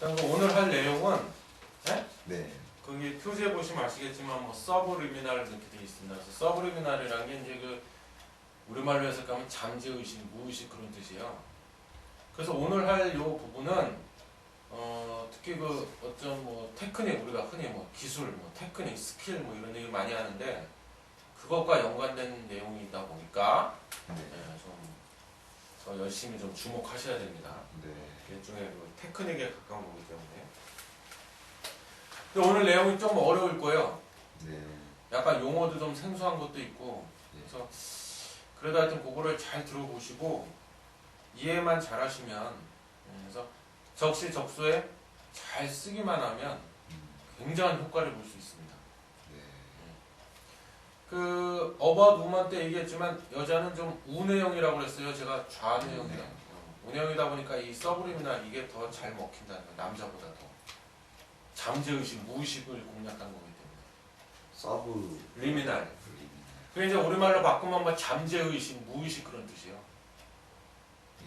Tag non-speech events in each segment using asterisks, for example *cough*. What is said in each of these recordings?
그리고 오늘 할 내용은 네? 네. 거기 표지에 보시면 아시겠지만 뭐 서브리미널 이렇게 되어 있습니다. 그래서 서브리미널이라는 게 이제 그 우리말로 해석하면 잠재의식, 무의식 그런 뜻이에요. 그래서 오늘 할 요 부분은 어, 특히 그 어떤 뭐 테크닉 우리가 흔히 뭐 기술, 뭐 테크닉, 스킬 뭐 이런 얘기를 많이 하는데 그것과 연관된 내용이다 보니까 네. 예, 좀 더 열심히 좀 주목하셔야 됩니다. 네. 일종의 그 테크닉에 가까운 거기 때문에. 근데 오늘 내용이 좀 어려울 거예요. 네. 약간 용어도 좀 생소한 것도 있고 예. 그래서 그래도 하여튼 그거를 잘 들어보시고 이해만 잘 하시면 음, 그래서 적시적소에 잘 쓰기만 하면 음, 굉장한 효과를 볼 수 있습니다. 네. 그 어바웃 우먼 때 얘기했지만 여자는 좀 우내형이라고 그랬어요. 제가 좌내형이라고. 네. 어, 우내형이다 보니까 이 서브리미나 이게 더 잘 먹힌다는 거예요. 남자보다 더. 잠재의식, 무의식을 공략한 거기 때문에. 서브 리미날. 리미널. 그 이제 우리말로 바꾸면 뭐 잠재의식, 무의식 그런 뜻이에요. 예.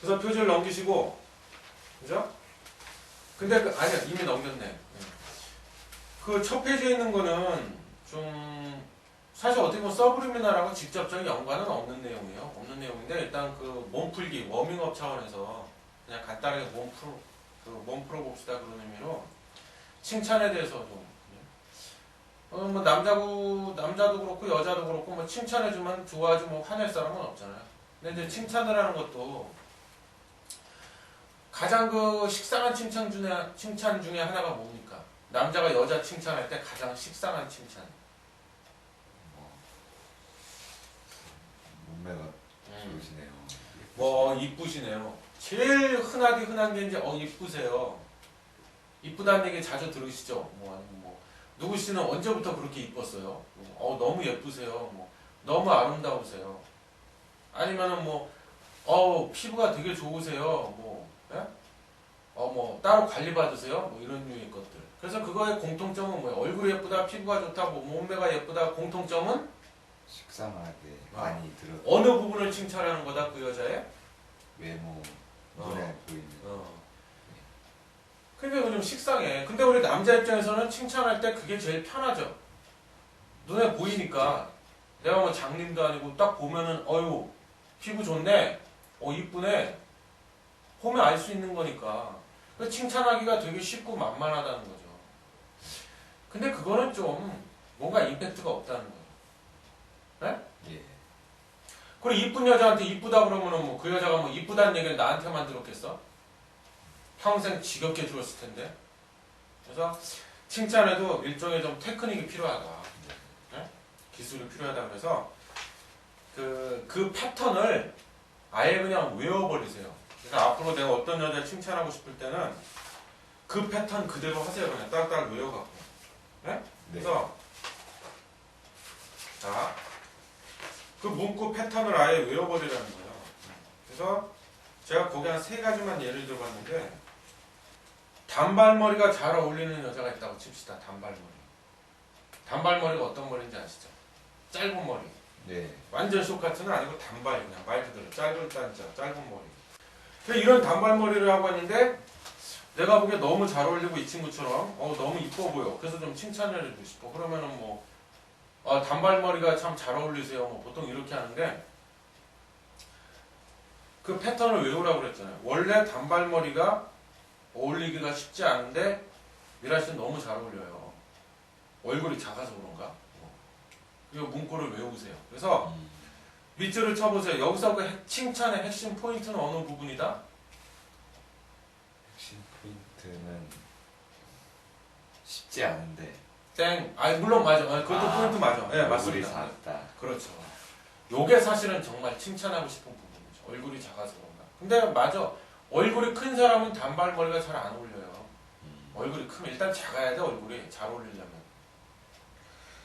그래서 표지를 넘기시고, 그죠? 근데 그, 아니야 이미 넘겼네. 그 첫 페이지에 있는 거는 좀 사실 어떻게 보면 서브리미널하고 직접적인 연관은 없는 내용이에요. 없는 내용인데 일단 그 몸풀기, 워밍업 차원에서 그냥 간단하게 몸 풀어 그몸 풀어봅시다 그런 의미로 칭찬에 대해서 좀. 어, 뭐 남자고 남자도 그렇고 여자도 그렇고 뭐 칭찬해주면 좋아하지 뭐 화낼 사람은 없잖아요. 근데 이제 칭찬을 하는 것도 가장 그 식상한 칭찬 중에 칭찬 중에 하나가 뭡니까? 남자가 여자 칭찬할 때 가장 식상한 칭찬. 뭐 몸매가 좋으시네요. 뭐 이쁘시네요. 제일 흔하디 흔한 게 이제 어 이쁘세요. 이쁘다는 얘기 자주 들으시죠? 뭐 아니면 뭐 누구 씨는 언제부터 그렇게 이뻤어요? 어 너무 예쁘세요. 뭐 너무 아름다우세요. 아니면은 뭐어 피부가 되게 좋으세요. 뭐 예? 어뭐 따로 관리 받으세요. 뭐 이런 류의 것들. 그래서 그거의 공통점은 뭐예요? 얼굴이 예쁘다, 피부가 좋다, 뭐 몸매가 예쁘다. 공통점은 식상하게 아. 많이 들어 어느 부분을 칭찬하는 거다 그 여자의? 외모 어. 눈에 보이는 어. 그러니까 이거 좀 식상해. 근데 우리 남자 입장에서는 칭찬할 때 그게 제일 편하죠. 눈에 보이니까 내가 뭐 장님도 아니고 딱 보면은 어유 피부 좋네, 어 이쁘네, 보면 알 수 있는 거니까 그 칭찬하기가 되게 쉽고 만만하다는 거죠. 근데 그거는 좀 뭔가 임팩트가 없다는 거예요. 예. 그리고 이쁜 여자한테 이쁘다 그러면은 뭐 그 여자가 뭐 이쁘다는 얘기를 나한테만 들었겠어? 평생 지겹게 들었을 텐데. 그래서 칭찬에도 일종의 좀 테크닉이 필요하다. 네? 기술이 필요하다 그래서 그, 그 패턴을 아예 그냥 외워버리세요. 그러니까 앞으로 내가 어떤 여자를 칭찬하고 싶을 때는 그 패턴 그대로 하세요. 그냥 딱딱 외워갖고. 네? 네. 그래서 자, 그 문구 패턴을 아예 외워버리라는 거예요. 그래서 제가 거기 한 세 가지만 예를 들어봤는데 단발머리가 잘 어울리는 여자가 있다고 칩시다. 단발머리. 단발머리가 어떤 머리인지 아시죠? 짧은 머리. 네. 완전 쇼카트는 아니고 단발 그냥 말 그대로 짧은 단자 짧은 머리. 이런 단발머리를 하고 있는데 내가 보기에 너무 잘 어울리고 이 친구처럼 어 너무 이뻐 보여. 그래서 좀 칭찬을 해주고 싶어. 그러면은 뭐 아, 단발머리가 참 잘 어울리세요. 뭐 보통 이렇게 하는데 그 패턴을 외우라고 그랬잖아요. 원래 단발머리가 어울리기가 쉽지 않은데 미라 씨는 너무 잘 어울려요. 얼굴이 작아서 그런가? 이 문구를 외우세요. 그래서 음, 밑줄을 쳐보세요. 여기서 그 핵- 칭찬의 핵심 포인트는 어느 부분이다? 포인트는 쉽지 않은데 땡. 아 물론 맞아. 아, 그것도 아, 포인트 맞아. 예, 얼굴이 맞습니다. 작다. 그렇죠. 요게 사실은 정말 칭찬하고 싶은 부분이죠. 얼굴이 작아서 그런가. 근데 맞아. 얼굴이 큰 사람은 단발머리가 잘 안 어울려요. 음, 얼굴이 크면 일단 작아야 돼 얼굴이 잘 어울리려면.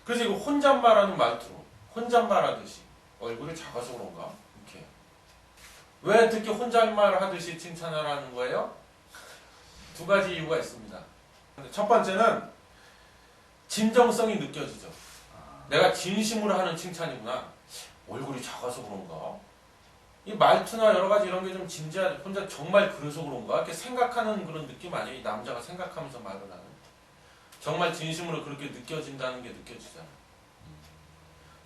그래서 이거 혼잣말하는 말투로 혼잣말하듯이 얼굴이 작아서 그런가 이렇게 왜 특히 혼잣말 하듯이 칭찬을 하는 거예요? 두 가지 이유가 있습니다. 첫 번째는 진정성이 느껴지죠. 아, 내가 진심으로 하는 칭찬이구나. 얼굴이 작아서 그런가? 이 말투나 여러 가지 이런 게 좀 진지하게 혼자 정말 그래서 그런가 이렇게 생각하는 그런 느낌 아니에요? 이 남자가 생각하면서 말을 하는 정말 진심으로 그렇게 느껴진다는 게 느껴지잖아.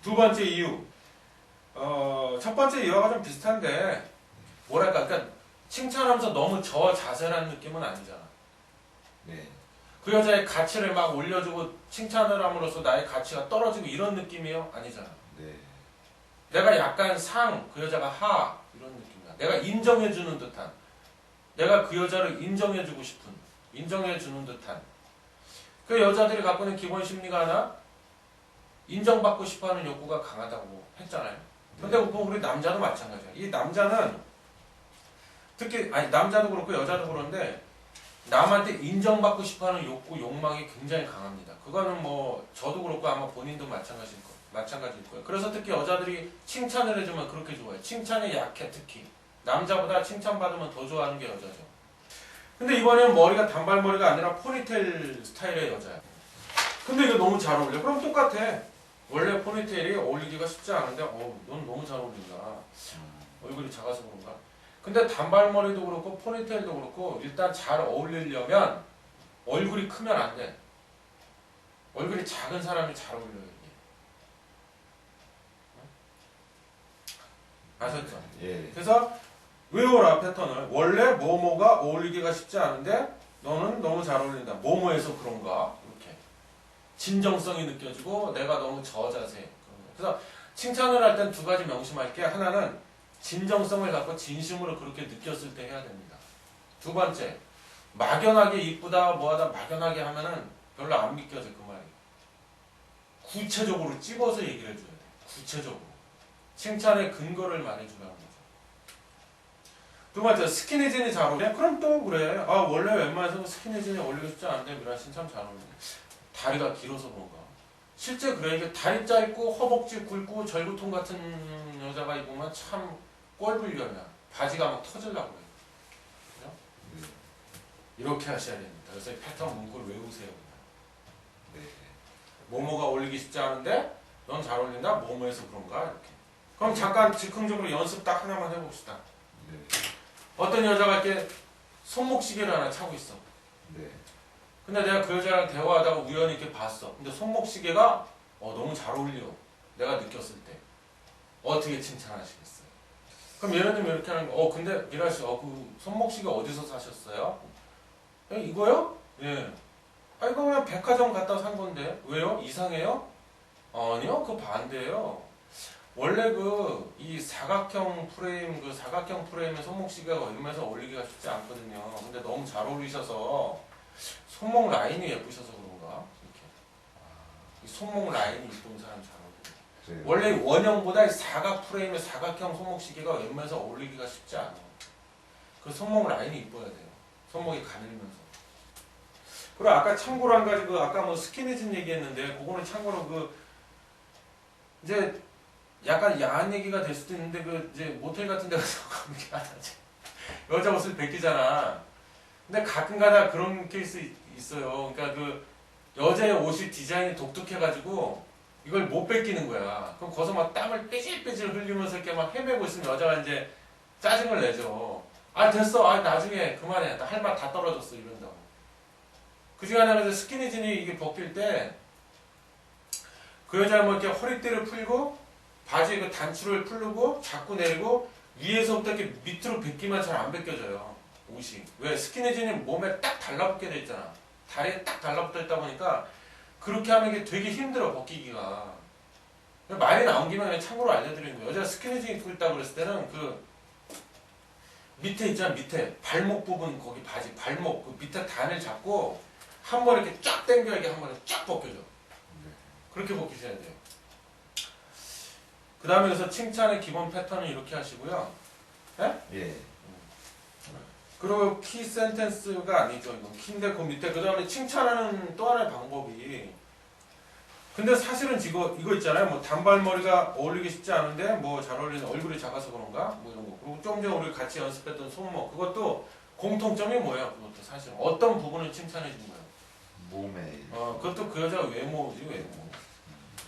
두 번째 이유 어, 첫 번째 이유와 좀 비슷한데 뭐랄까 그러니까 칭찬하면서 너무 저 자세한 느낌은 아니잖아. 네. 그 여자의 가치를 막 올려주고 칭찬을 함으로써 나의 가치가 떨어지고 이런 느낌이요? 아니잖아. 네. 내가 약간 상, 그 여자가 하 이런 느낌이야. 내가 인정해주는 듯한, 내가 그 여자를 인정해주고 싶은, 인정해주는 듯한. 그 여자들이 갖고 있는 기본 심리가 하나 인정받고 싶어하는 욕구가 강하다고 했잖아요. 근데 뭐 우리 남자도 마찬가지야. 이 남자는 특히 아니 남자도 그렇고 여자도 그런데 남한테 인정받고 싶어하는 욕구, 욕망이 굉장히 강합니다. 그거는 뭐 저도 그렇고 아마 본인도 마찬가지일 거, 마찬가지일 거예요. 그래서 특히 여자들이 칭찬을 해주면 그렇게 좋아해. 칭찬에 약해 특히 남자보다 칭찬받으면 더 좋아하는 게 여자죠. 근데 이번에는 머리가 단발머리가 아니라 포니테일 스타일의 여자야. 근데 이거 너무 잘 어울려. 그럼 똑같아. 원래 포니테일이 어울리기가 쉽지 않은데, 어, 넌 너무 잘 어울린다. 음, 얼굴이 작아서 그런가? 근데 단발머리도 그렇고 포니테일도 그렇고 일단 잘 어울리려면 얼굴이 크면 안 돼. 얼굴이 작은 사람이 잘 어울려요. 아셨죠? 예. 그래서 외워라 패턴을 원래 뭐뭐가 어울리기가 쉽지 않은데 너는 너무 잘 어울린다. 뭐뭐에서 그런가? 이렇게 진정성이 느껴지고 내가 너무 저자세. 그래서 칭찬을 할 땐 두 가지 명심할 게. 하나는 진정성을 갖고 진심으로 그렇게 느꼈을 때 해야 됩니다. 두 번째 막연하게 이쁘다 뭐하다 막연하게 하면은 별로 안 믿겨져 그 말이. 구체적으로 찝어서 얘기를 해줘야 돼. 구체적으로. 칭찬의 근거를 말해주라는 거죠. 두 번째, 스키니진이 잘 어울려? 그럼 또 그래. 아, 원래 웬만해서 스키니진이 어울리고 싶지 않은데 미라신 참 잘 어울리네. 다리가 길어서 그런가. 실제 그래. 이게 다리 짧고 허벅지 굵고 절구통 같은 여자가 입으면 참 꼴불견이야. 바지가 막 터질라고 그래. 그죠? 네. 이렇게 하셔야 됩니다. 그래서 이 패턴 문구를 외우세요. 네. 모모가 어울리기 쉽지 않은데 넌잘 어울린다? 모모에서 그런가? 이렇게. 그럼 잠깐 즉흥적으로 연습 딱 하나만 해봅시다. 네. 어떤 여자가 이렇게 손목시계를 하나 차고 있어. 네. 근데 내가 그 여자랑 대화하다가 우연히 이렇게 봤어. 근데 손목시계가 어, 너무 잘 어울려. 내가 느꼈을 때. 어떻게 칭찬하시겠어요? 그럼 들면 이렇게 하는 거. 어, 근데 미라 씨, 어, 그 손목시계 어디서 사셨어요? 에, 이거요? 예. 아, 이거 그냥 백화점 갔다 산 건데. 왜요? 이상해요? 아니요, 그 반대예요. 원래 그 이 사각형 프레임 그 사각형 프레임에 손목시계가 웬만해서 어울리기가 쉽지 않거든요. 근데 너무 잘 어울리셔서 손목 라인이 예쁘셔서 그런가? 이렇게 이 손목 라인이 이쁜 사람 잘 그래요. 원래 원형보다 이 사각 프레임의 사각형 손목 시계가 웬만해서 어울리기가 쉽지 않아. 그 손목 라인이 이뻐야 돼요. 손목이 가늘면서. 그리고 아까 참고로 한 가지 그 아까 뭐 스키니진 얘기했는데 그거는 참고로 그 이제 약간 야한 얘기가 될 수도 있는데 그 이제 모텔 같은 데 가서 *laughs* 그렇게 하지 여자 옷을 벗기잖아. 근데 가끔가다 그런 케이스 있- 있어요. 그러니까 그 여자의 옷이 디자인이 독특해가지고 이걸 못 뺏기는 거야. 그럼 거기서 막 땀을 삐질삐질 흘리면서 이렇게 막 헤매고 있으면 여자가 이제 짜증을 내죠. 아 됐어. 아 나중에 그만해. 할말 다 떨어졌어 이런다고. 그 시간에 하면서 스키니진이 이게 벗길 때 그 여자가 뭐 이렇게 허리띠를 풀고 바지 그 단추를 풀고 자꾸 내리고 위에서부터 이렇게 밑으로 벗기면 잘안 벗겨져요. 옷이. 왜? 스키니진이 몸에 딱 달라붙게 돼 있잖아. 다리에 딱 달라붙어 있다 보니까 그렇게 하면 이게 되게 힘들어 벗기기가. 말이 나온 김에 참고로 알려드리는 거예요. 여자 스키니진 입고 있다 그랬을 때는 그 밑에 있잖아 밑에 발목 부분 거기 바지 발목 그 밑에 단을 잡고 한 번 이렇게 쫙 당겨 이게 한 번에 쫙 벗겨져. 네. 그렇게 벗기셔야 돼요. 그 다음에 그래서 칭찬의 기본 패턴은 이렇게 하시고요. 예. 그리고 키 센텐스가 아니죠. 이건 키인데 그 밑에 그 다음에 칭찬하는 또 하나의 방법이 근데 사실은 이거 이거 있잖아요. 뭐 단발머리가 어울리기 쉽지 않은데 뭐 잘 어울리는 얼굴이 작아서 그런가 뭐 이런 거. 그리고 좀 전에 우리 같이 연습했던 손목 그것도 공통점이 뭐예요? 그것도 사실 어떤 부분을 칭찬해 준 거예요. 몸에 어 그것도 그 여자 외모지 외모.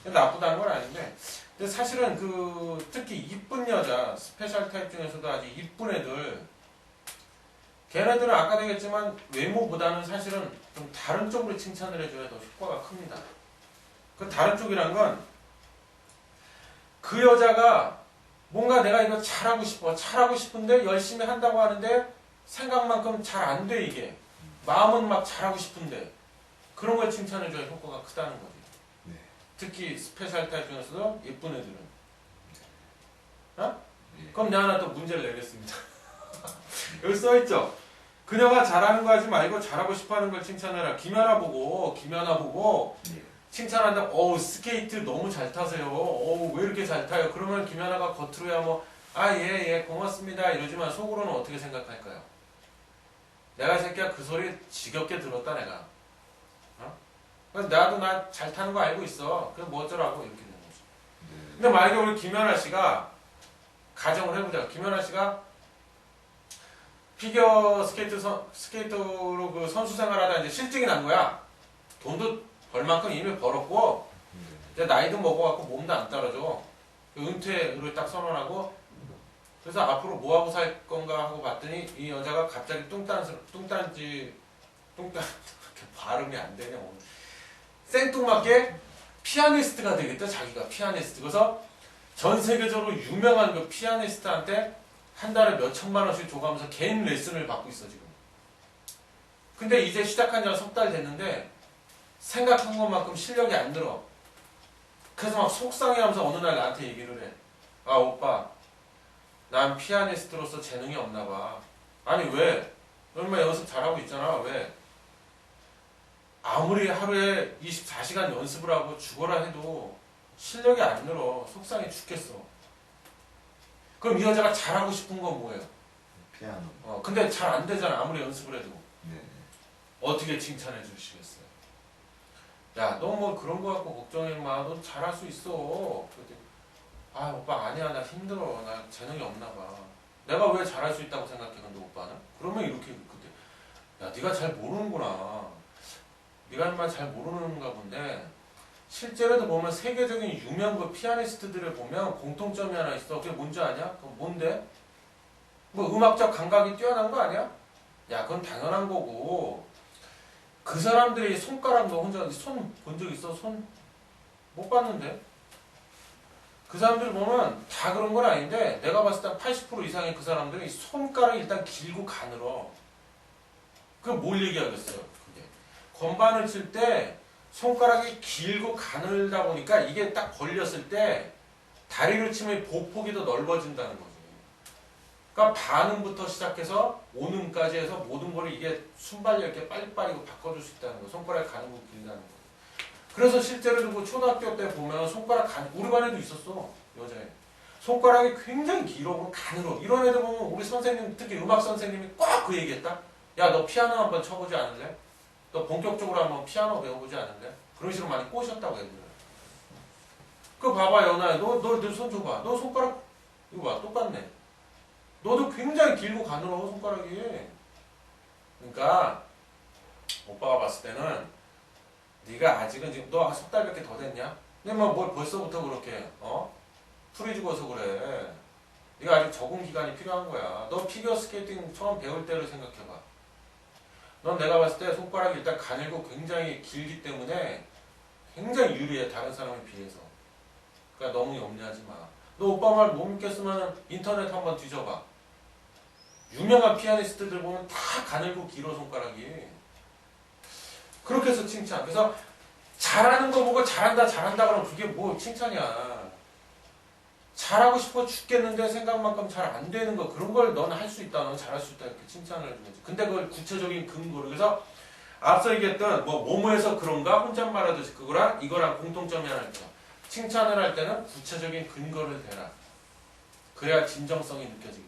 근데 나쁘다는 건 아닌데 근데 사실은 그 특히 이쁜 이쁜 여자, 스페셜 타입 중에서도 아주 이쁜 애들, 걔네들은 아까 되겠지만 외모보다는 사실은 좀 다른 쪽으로 칭찬을 해줘야 더 효과가 큽니다. 그 다른 쪽이란 건 그 여자가 뭔가 내가 이거 잘하고 싶어, 잘하고 싶은데 열심히 한다고 하는데 생각만큼 잘 안 돼 이게. 마음은 막 잘하고 싶은데 그런 걸 칭찬해줘야 효과가 크다는 거지. 네. 특히 스페셜 타입 중에서도 예쁜 애들은. 예. 그럼 내가 하나 또 문제를 내겠습니다. *laughs* 여기 써있죠? 그녀가 잘하는 거 하지 말고 잘하고 싶어 하는 걸 칭찬해라. 김연아 보고, 김연아 보고, 예. 칭찬한다. 어우, 스케이트 너무 잘 타세요. 어우, 왜 이렇게 잘 타요? 그러면 김연아가 겉으로야 뭐, 아, 예, 예, 고맙습니다. 이러지만 속으로는 어떻게 생각할까요? 내가 이 새끼야 그 소리 지겹게 들었다, 내가. 어? 나도 나 잘 타는 거 알고 있어. 그럼 뭐 어쩌라고, 이렇게 되는 거지. 네. 근데 만약에 우리 김연아 씨가 가정을 해보자. 김연아 씨가 피겨 스케이트 선, 스케이터로 그 선수 생활하다 이제 실직이 난 거야. 돈도 벌 만큼 이미 벌었고 네. 이제 나이도 먹어갖고 몸도 안 따라줘. 그 은퇴를 딱 선언하고 그래서 앞으로 뭐 하고 살 건가 하고 봤더니 이 여자가 갑자기 뚱딴 뚱딴지 뚱딴 *laughs* 발음이 안 되네 오늘. 생뚱맞게 피아니스트가 되겠다 자기가 피아니스트. 그래서 전 세계적으로 유명한 그 피아니스트한테 한 달에 몇 천만 원씩 줘가면서 개인 레슨을 받고 있어 지금. 근데 이제 시작한 지가 석달 됐는데 생각한 것만큼 실력이 안 늘어. 그래서 막 속상해하면서 어느 날 나한테 얘기를 해. 아 오빠, 난 피아니스트로서 재능이 없나 봐. 아니 왜? 얼마 연습 잘하고 있잖아. 왜? 아무리 하루에 24시간 연습을 하고 죽어라 해도 실력이 안 늘어. 속상해 죽겠어. 그럼 이 여자가 잘하고 싶은 건 뭐예요? 피아노. 어, 근데 잘 안 되잖아. 아무리 연습을 해도. 네. 어떻게 칭찬해 주시겠어요? 야, 너 뭐 그런 거 갖고 걱정해 마. 너 잘할 수 있어. 그랬더니, 아, 오빠 아니야. 나 힘들어. 나 재능이 없나 봐. 내가 왜 잘할 수 있다고 생각해? 근데 오빠는? 그러면 이렇게 그때 야, 네가 잘 모르는구나. 네가 정말 잘 모르는가 본데 실제로도 보면 세계적인 유명 그 피아니스트들을 보면 공통점이 하나 있어. 그게 뭔지 아냐? 그 뭔데? 뭐 음악적 감각이 뛰어난 거 아니야? 야, 그건 당연한 거고. 그 사람들이 손가락 너 혼자 손 본 적 있어? 손 못 봤는데? 그 사람들 보면 다 그런 건 아닌데 내가 봤을 때 80% 이상의 그 사람들이 손가락이 일단 길고 가늘어. 그걸 뭘 얘기하겠어요? 그게. 건반을 칠 때 손가락이 길고 가늘다 보니까 이게 딱 벌렸을 때 다리를 치면 보폭이 더 넓어진다는 거지. 그러니까 반음부터 시작해서 오음까지 해서 모든 걸 이게 순발력 있게 빨리빨리 바꿔줄 수 있다는 거. 손가락이 가늘고 길다는 거. 그래서 실제로 그 초등학교 때 보면 손가락 간 우리 반에도 있었어 여자애. 손가락이 굉장히 길어 보면 가늘어. 이런 애들 보면 우리 선생님 특히 음악 선생님이 꼭 그 얘기했다. 야 너 피아노 한번 쳐보지 않을래? 너 본격적으로 한번 피아노 배워보지 않을래? 그런 식으로 많이 꼬셨다고 애들. 그 봐봐 연아야 너 너 너손 줘봐. 너 손가락 이거 봐 똑같네. 너도 굉장히 길고 가늘어 손가락이. 그러니까 오빠가 봤을 때는 네가 아직은 지금 너 석 달밖에 더 됐냐? 근데 뭐뭘 벌써부터 그렇게 어 풀이 죽어서 그래. 네가 아직 적응 기간이 필요한 거야. 너 피겨 스케이팅 처음 배울 때를 생각해봐. 넌 내가 봤을 때 손가락이 일단 가늘고 굉장히 길기 때문에 굉장히 유리해 다른 사람에 비해서. 그러니까 너무 염려하지 마. 너 오빠 말 못 믿겠으면 인터넷 한번 뒤져봐. 유명한 피아니스트들 보면 다 가늘고 길어 손가락이. 그렇게 해서 칭찬. 그래서 잘하는 거 보고 잘한다 잘한다 그러면 그게 뭐 칭찬이야. 잘하고 싶어 죽겠는데 생각만큼 잘 안 되는 거 그런 걸 너는 할수 있다. 넌 잘할 수 있다. 이렇게 칭찬을 해주는 거지. 근데 그걸 구체적인 근거를 그래서 앞서 얘기했던 뭐 뭐뭐해서 그런가 혼잣말 하듯이 그거랑 이거랑 공통점이 하나 있죠. 칭찬을 할 때는 구체적인 근거를 대라. 그래야 진정성이 때문에.